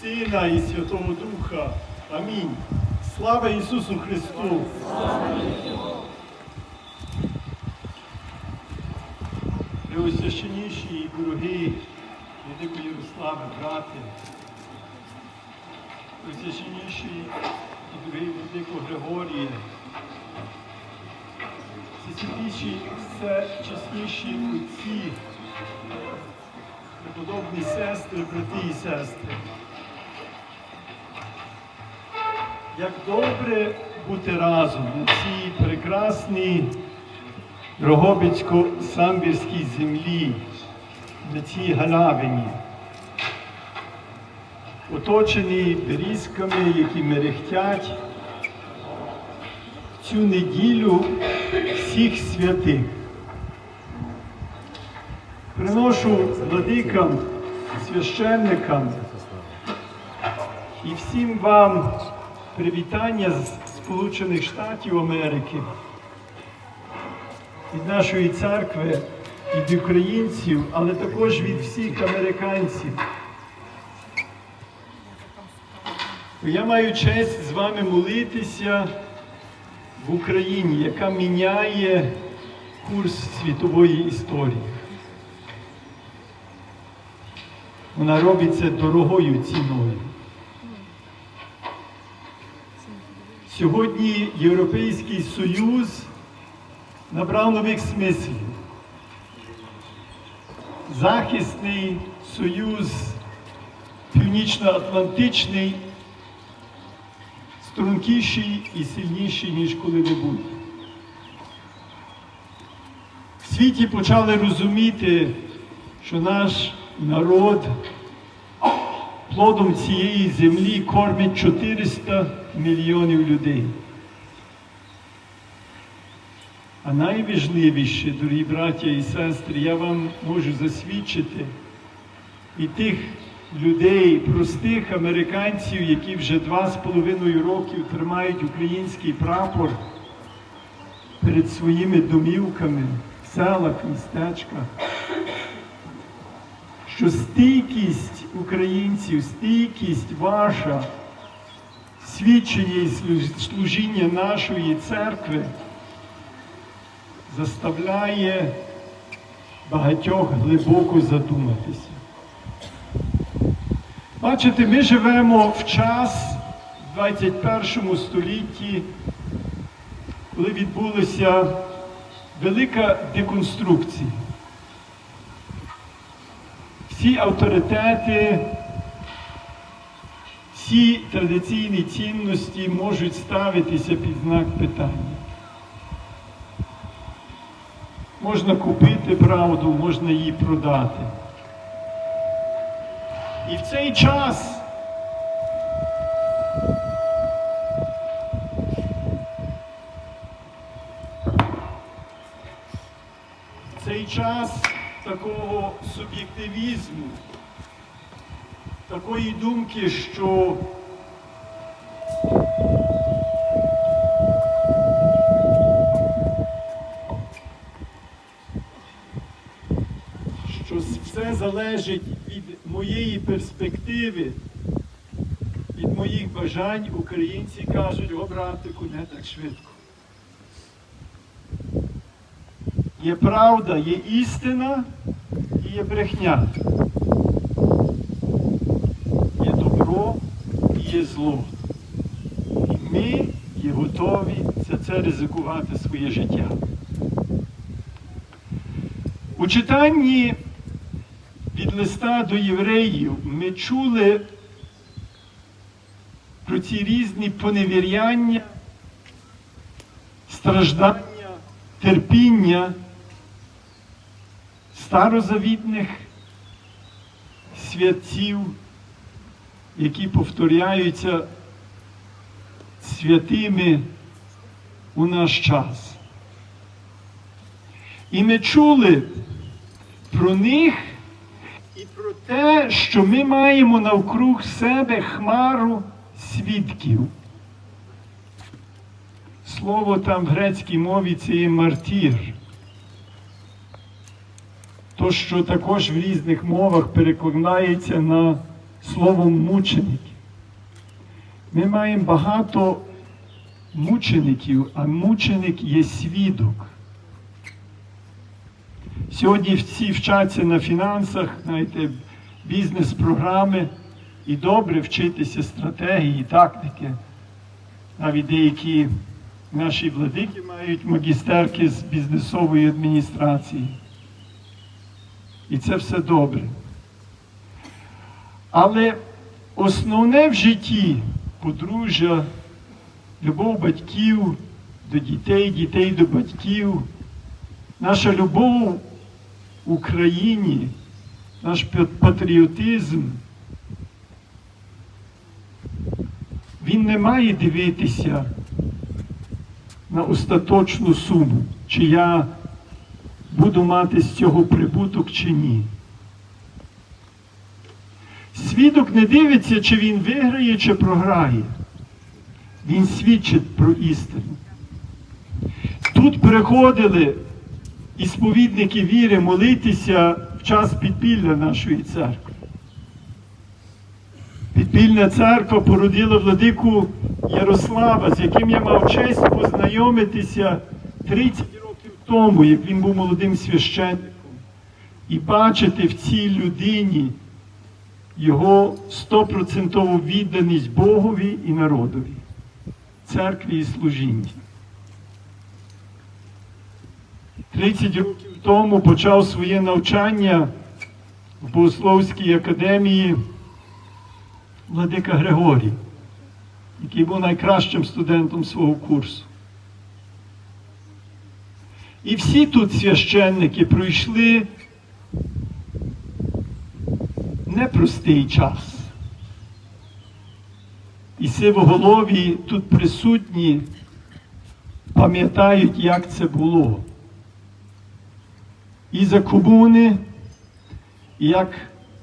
Сина і Святого Духа. Амінь. Слава Ісусу Христу! Преосвященніші і дорогі Владико Ярославе, брати, Преосвященніші і дорогі Владико Григоріє, всесвятіші, все чесніші отці, преподобні сестри, брати і сестри. Як добре бути разом на цій прекрасній Дрогобицько-самбірській землі, на цій галявині, оточені берізками, які мерехтять цю неділю всіх святих. Приношу владикам, священникам і всім вам привітання з Сполучених Штатів Америки від нашої церкви, від українців, але також від всіх американців. Я маю честь з вами молитися в Україні, яка міняє курс світової історії. Вона робиться дорогою ціною. Сьогодні Європейський Союз набрав нових смислів. Захисний союз північно-атлантичний стрункіший і сильніший, ніж коли-небудь. В світі почали розуміти, що наш народ плодом цієї землі кормить 400 мільйонів людей. А найважливіше, дорогі браття і сестри, я вам можу засвідчити і тих людей, простих американців, які вже два з половиною років тримають український прапор перед своїми домівками в селах, містечках, що стійкість українців, стійкість ваша, свідчення і служіння нашої церкви заставляє багатьох глибоко задуматися. Бачите, ми живемо в час в 21 столітті, коли відбулася велика деконструкція. Всі авторитети, всі традиційні цінності можуть ставитися під знак питання. Можна купити правду, можна її продати. І в цей час в цей час такого суб'єктивізму, такої думки, що що все залежить від моєї перспективи, від моїх бажань, українці кажуть, о, братику, не так швидко. Є правда, є істина і є брехня. Є добро і є зло. І ми є готові за це ризикувати своє життя. У читанні від листа до євреїв ми чули про ці різні поневіряння, страждання, терпіння старозавітних святців, які повторяються святими у наш час. І ми чули про них і про те, що ми маємо навкруг себе хмару свідків. Слово там в грецькій мові це є мартір. То, що також в різних мовах перекладається на словом мученик. Ми маємо багато мучеників, а мученик є свідок. Сьогодні всі вчаться на фінансах, знаєте, бізнес-програми, і добре вчитися стратегії, тактики. Навіть деякі наші владики мають магістерки з бізнесової адміністрації. І це все добре. Але основне в житті подружжя, любов батьків до дітей, дітей до батьків, наша любов в Україні, наш патріотизм, він не має дивитися на остаточну суму, чи я буду мати з цього прибуток чи ні. Свідок не дивиться, чи він виграє, чи програє. Він свідчить про істину. Тут приходили і сповідники віри молитися в час підпілля нашої церкви. Підпільна церква породила владику Ярослава, з яким я мав честь познайомитися 30 років тому, як він був молодим священником, і бачити в цій людині його стопроцентову відданість Богові і народові, церкві і служінні. 30 років тому почав своє навчання в Богословській академії Владика Григорій, який був найкращим студентом свого курсу. І всі тут священники пройшли непростий час. І сивоголові тут присутні пам'ятають, як це було. І за комуни, як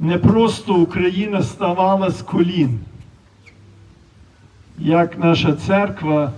не просто Україна ставала з колін, як наша церква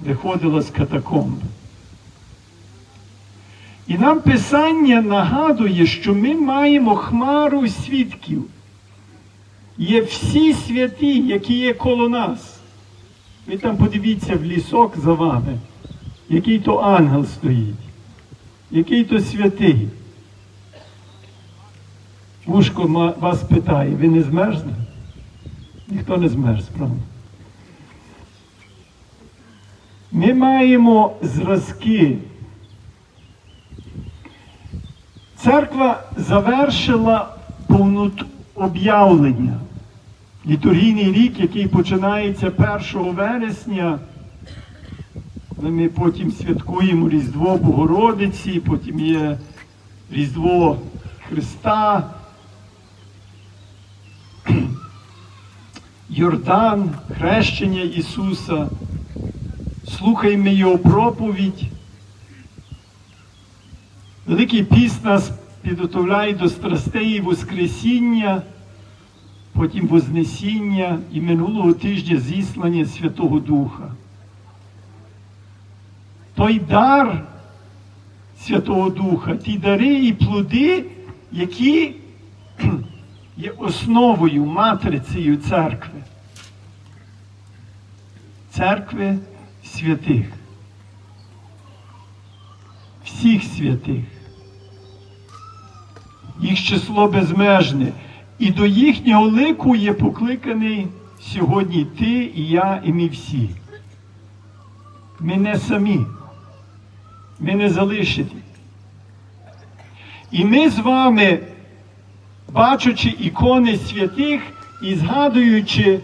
виходила з катакомб. І нам Писання нагадує, що ми маємо хмару свідків. Є всі святі, які є коло нас. Ви там подивіться в лісок за вами, який то ангел стоїть, який то святий. Вушко вас питає, ви не змерзли? Ніхто не змерз, правда? Ми маємо зразки. Церква завершила повноту об'явлення. Літургійний рік, який починається 1 вересня, ми потім святкуємо Різдво Богородиці, потім є Різдво Христа, Йордан, хрещення Ісуса. Слухаємо Його проповідь. Великий піст нас підготовляє до страстей Воскресіння, потім Вознесіння і минулого тижня зіслання Святого Духа. Той дар Святого Духа, ті дари і плоди, які є основою, матрицею церкви. Церкви святих. Всіх святих. Їх число безмежне. І до їхнього лику є покликаний сьогодні ти і я, і ми всі. Ми не самі. Ми не залишені. І ми з вами, бачачи ікони святих і згадуючи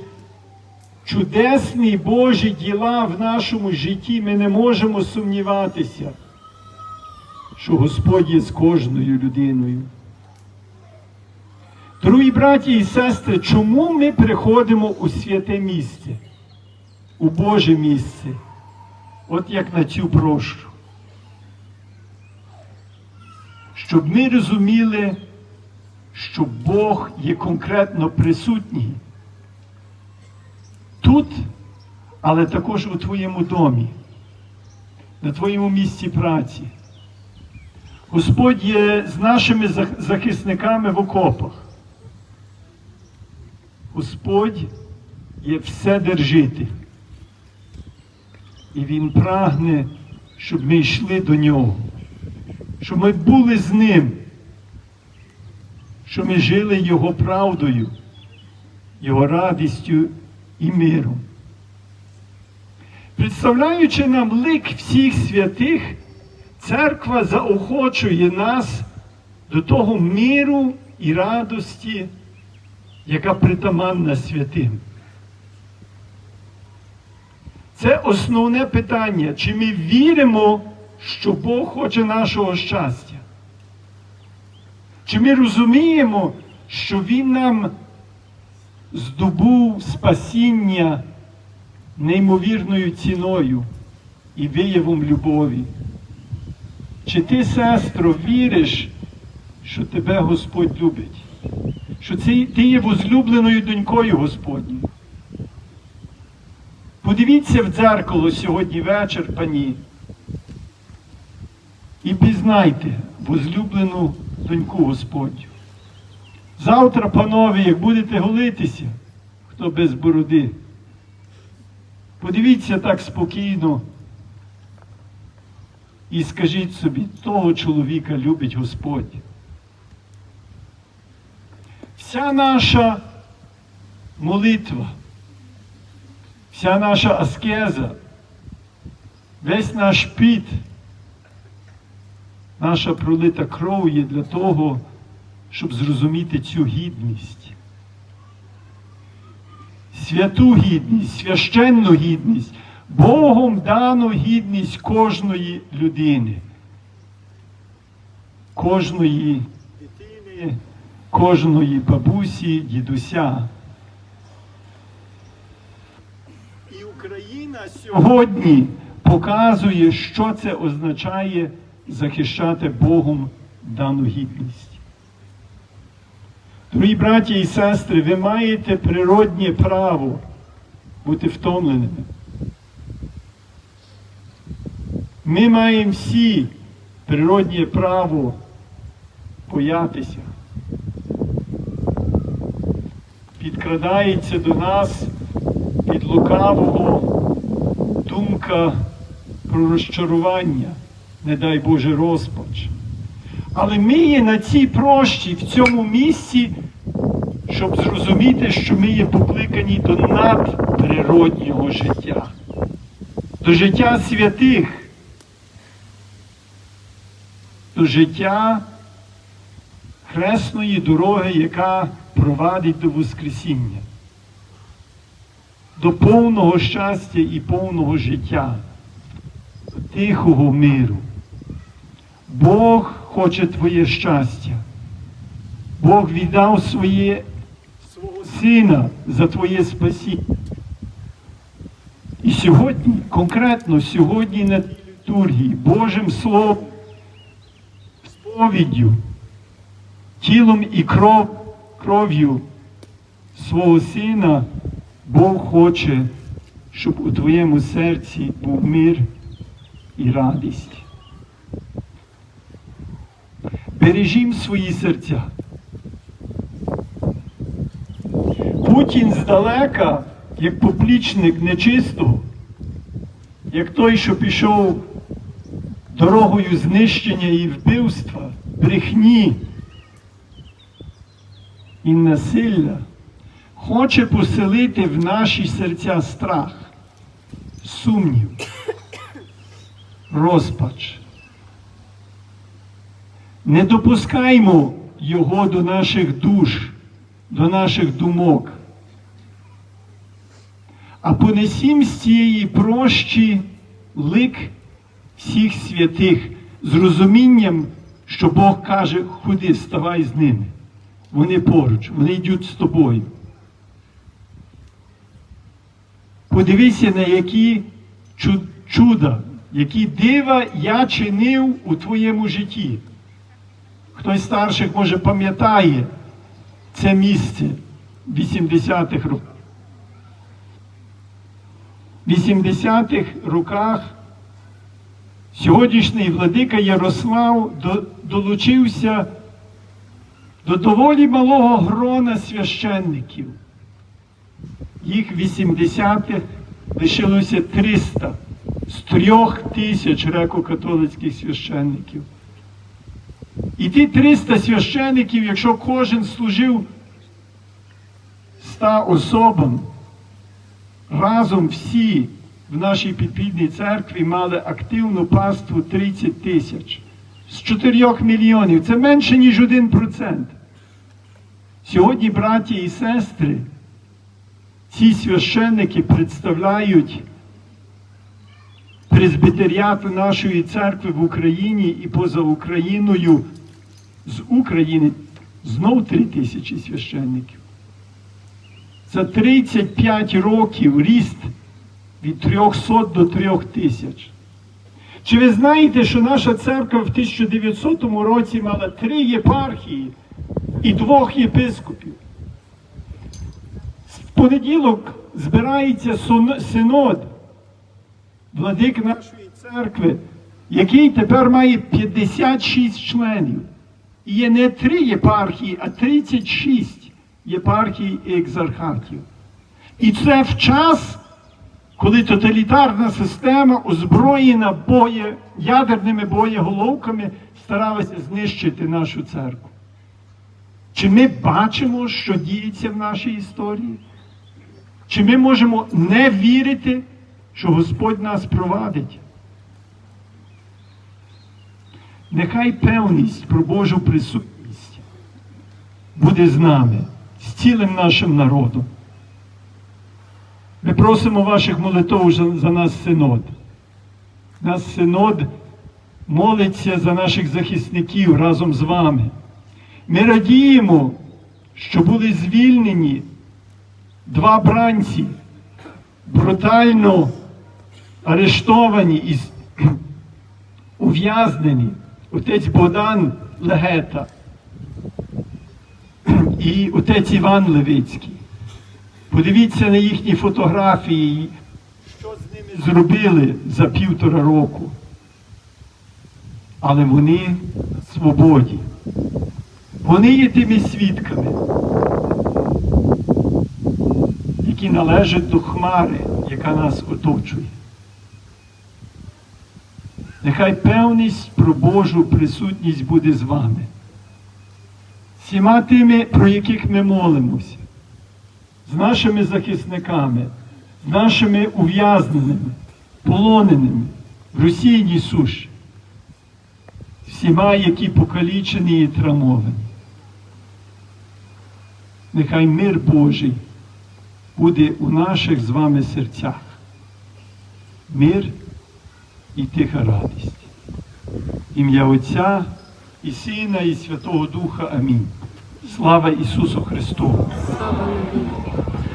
чудесні Божі діла в нашому житті, ми не можемо сумніватися, що Господь є з кожною людиною. Дорогі браті і сестри, чому ми приходимо у святе місце, у Боже місце, от як на цю прощу? Щоб ми розуміли, що Бог є конкретно присутній тут, але також у твоєму домі, на твоєму місці праці. Господь є з нашими захисниками в окопах. Господь є вседержитель. І Він прагне, щоб ми йшли до нього, щоб ми були з ним, щоб ми жили Його правдою, Його радістю і миром. Представляючи нам лик всіх святих, церква заохочує нас до того миру і радості, яка притаманна святим. Це основне питання, чи ми віримо, що Бог хоче нашого щастя? Чи ми розуміємо, що Він нам здобув спасіння неймовірною ціною і виявом любові? Чи ти, сестро, віриш, що тебе Господь любить? Що ти є возлюбленою донькою Господньою? Подивіться в дзеркало сьогодні вечір, пані, і пізнайте возлюблену доньку Господню. Завтра, панове, як будете голитися, хто без бороди, подивіться так спокійно і скажіть собі, того чоловіка любить Господь. Вся наша молитва, вся наша аскеза, весь наш піт, наша пролита кров є для того, щоб зрозуміти цю гідність. Святу гідність, священну гідність, Богом дану гідність кожної людини, кожної дитини, кожної бабусі, дідуся. І Україна сьогодні показує, що це означає захищати Богом дану гідність. Дорогі браті і сестри, ви маєте природнє право бути втомленими. Ми маємо всі природнє право боятися. Підкрадається до нас від лукавого думка про розчарування, не дай Боже розпач. Але ми є на цій прощі в цьому місці, щоб зрозуміти, що ми є покликані до надприроднього життя, до життя святих, до життя хресної дороги, яка провадить до Воскресіння, до повного щастя і повного життя, до тихого миру. Бог хоче твоє щастя. Бог віддав своє, свого сина за твоє спасіння. І сьогодні, конкретно сьогодні на літургії, Божим Словом, сповіддю, тілом і кров, кров'ю свого сина, Бог хоче, щоб у твоєму серці був мир і радість. Бережім свої серця. Путін здалека, як поплічник нечистого, як той, що пішов дорогою знищення і вбивства, брехні і насилля, хоче поселити в наші серця страх, сумнів, розпач. Не допускаймо його до наших душ, до наших думок. А понесім з цієї прощі лик всіх святих з розумінням, що Бог каже, ходи, ставай з ними. Вони поруч, вони йдуть з тобою. Подивися, на які чуда, які дива я чинив у твоєму житті. Хтось старших, може, пам'ятає це місце в 80-х роках. В 80-х роках сьогоднішній владика Ярослав долучився до доволі малого грона священників, їх 80 лишилося 300 з трьох тисяч греко-католицьких священників. І ті 300 священників, якщо кожен служив 100 особам, разом всі в нашій підпільній церкві мали активну паству 30 тисяч. З 4 мільйонів. Це менше, ніж 1%. Сьогодні, браті і сестри, ці священники представляють презбітеріату нашої церкви в Україні і поза Україною з України знов 3 тисячі священників. За 35 років ріст від 300 до 3 тисяч. Чи ви знаєте, що наша церква в 1900 році мала три єпархії і двох єпископів? В понеділок збирається синод владик нашої церкви, який тепер має 56 членів. І є не три єпархії, а 36 єпархій і екзархатів. І це в час, коли тоталітарна система, озброєна боє, ядерними боєголовками, старалася знищити нашу церкву. Чи ми бачимо, що діється в нашій історії? Чи ми можемо не вірити, що Господь нас провадить? Нехай певність про Божу присутність буде з нами, з цілим нашим народом. Ми просимо ваших молитов за, за нас синод. Нас синод молиться за наших захисників разом з вами. Ми радіємо, що були звільнені два бранці, брутально арештовані і ув'язнені. Отець Богдан Легета і отець Іван Левицький. Подивіться на їхні фотографії, що з ними зробили за півтора року. Але вони на свободі. Вони є тими свідками, які належать до хмари, яка нас оточує. Нехай певність про Божу присутність буде з вами. Всіма тими, про яких ми молимося, з нашими захисниками, з нашими ув'язненими, полоненими в русійній суші, всіма, які покалічені і травмовані. Нехай мир Божий буде у наших з вами серцях. Мир і тиха радість. Ім'я Отця і Сина, і Святого Духа. Амінь. Слава Ісусу Христу!